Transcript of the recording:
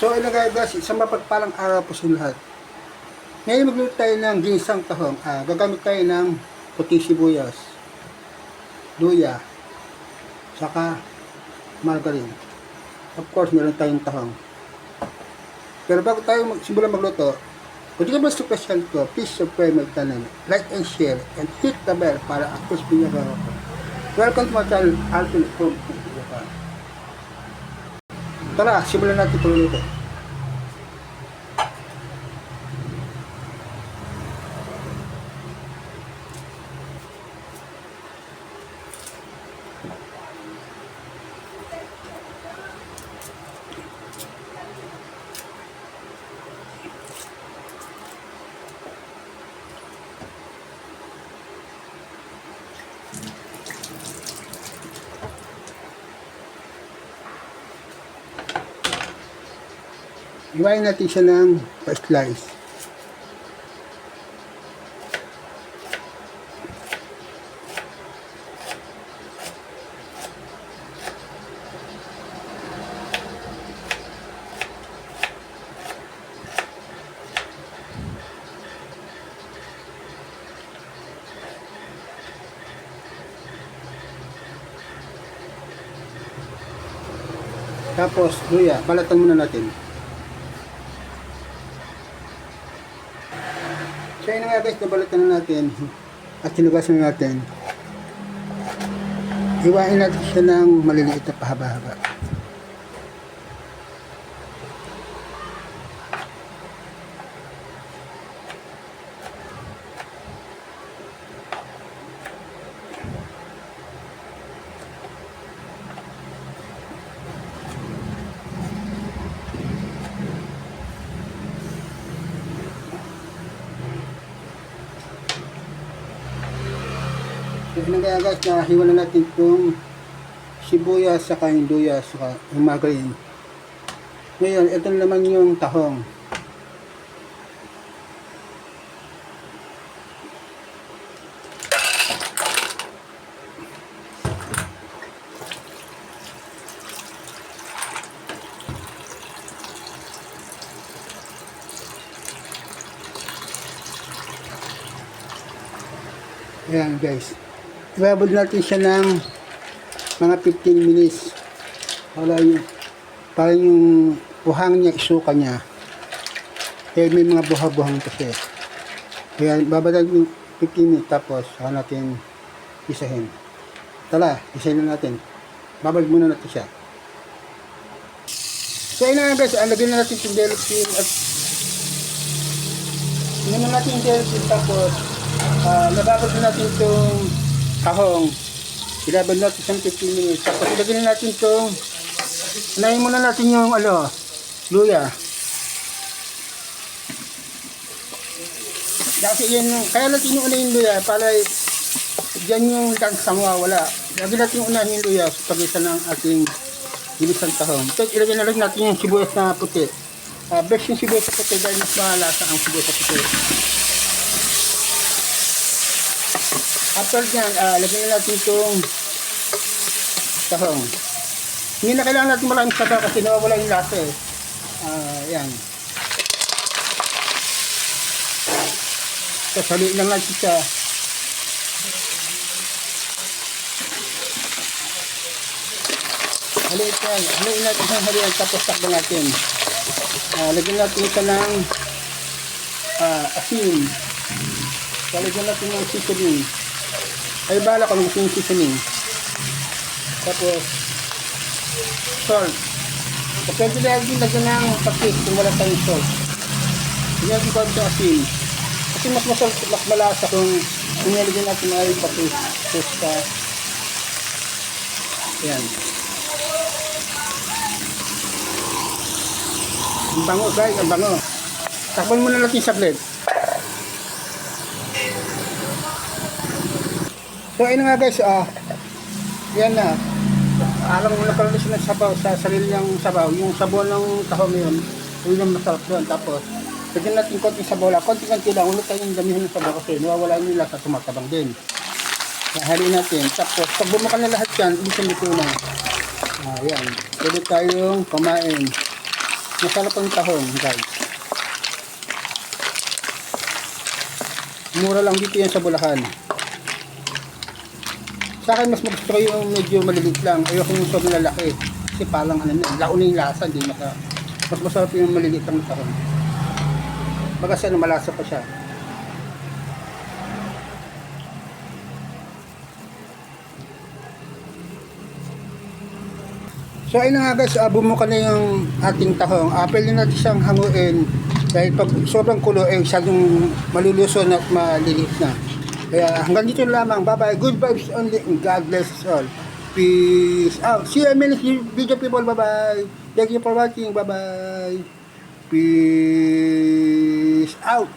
So, na nga guys, isang mapagpalang araw po sa lahat. Ngayon magluto tayo ng ginisang tahong. Ah, gagamit tayo ng puting sibuyas, luya, saka margarine. Of course, meron tayong tahong. Pero bago tayo magsimula magluto, kung di ka ba super channel ko, please subscribe my channel, like and share, and hit the bell para upload video ko. Welcome to my channel, Alvin Japan. Tara, simulan natin ito Iwain natin siya ng pa-slice. Tapos, luya, balatan muna natin. So yun nga guys, nabalatan na natin at sinugasan na natin. Iwain natin siya ng maliliit na pahaba-haba. So nga guys, nahiwa na natin itong sibuyas sa yung luya saka yung. Ngayon, ito naman yung tahong. Ayan guys. Ibabad natin siya ng mga 15 minutes. Para yung, para yung buhang niya, isuka niya. Kaya may mga buha-buhang kasi. Kaya babad natin yung 15 minutes tapos saka natin isahin. Tala, isahin na natin. Babad muna natin siya. So ayun na nga guys, alagyan na natin yung delphine at Inom na natin yung delphine tapos uh, nababad na natin itong tahong. Ilabad natin isang 15 minutes. Tapos ilagyan na natin itong unahin muna natin yung ano, luya. Kasi yan yung, kaya natin yung unahin luya para dyan yung lansang wala. Lagyan natin unahin yung luya sa pagitan ng ating ginisang tahong. Ito, ilagyan na natin yung sibuyas na puti. Uh, best yung sibuyas na puti dahil mas malasa ang sibuyas na puti. After nyan, uh, lagyan na natin itong tahong. Hindi na kailangan natin maraming sabaw kasi nawawala yung lasa eh. Ah, yan. So, sali lang natin siya. Haliit yan. Haliin natin ang halian tapos takbo natin. Ah, lagyan natin ito ng ah, asin. So, lagyan natin ng seasoning. Ay, bala ko ng seasoning. Tapos, salt. So, pwede na din lagyan ng pakis kung wala tayong salt. Hindi natin kawag sa asin. Kasi mas masal, mas malasa kung nilagyan natin ay pakis. Tapos, uh, yan. Ang bango guys, ang bango. Takpan muna natin sa blade. So ayun nga guys, ah, yan na. Alam mo na siya ng sabaw sa sarili niyang sabaw. Yung sabaw ng tahong yun, yun yung masarap doon. Tapos, lagyan natin konting sabaw lang. Konting-konti lang. Huwag tayong damihan ng sabaw kasi nawawala yung lasa tumatabang din. Nahali natin. Tapos, pag bumuka na lahat yan, ibig sabihin ito na. Ah, yan. Pwede tayong kumain. Masarap ang tahong, guys. Mura lang dito yan sa Bulacan. Sa akin, mas gusto ko yung medyo maliliit lang. Ayoko yung sobrang lalaki. Kasi parang ano na, laon na yung lasa, hindi maka... Mas masarap yung maliliit lang na tahong. Baga siya, malasa pa siya. So ayun nga guys, uh, bumuka na yung ating tahong. Uh, pwede natin siyang hanguin dahil pag sobrang kulo, eh, masyadong maluluso at maliliit na. Kaya hanggang dito lamang. Bye-bye. Good vibes only. God bless us all. Peace out. See you in the video people. Bye-bye. Thank you for watching. Bye-bye. Peace out.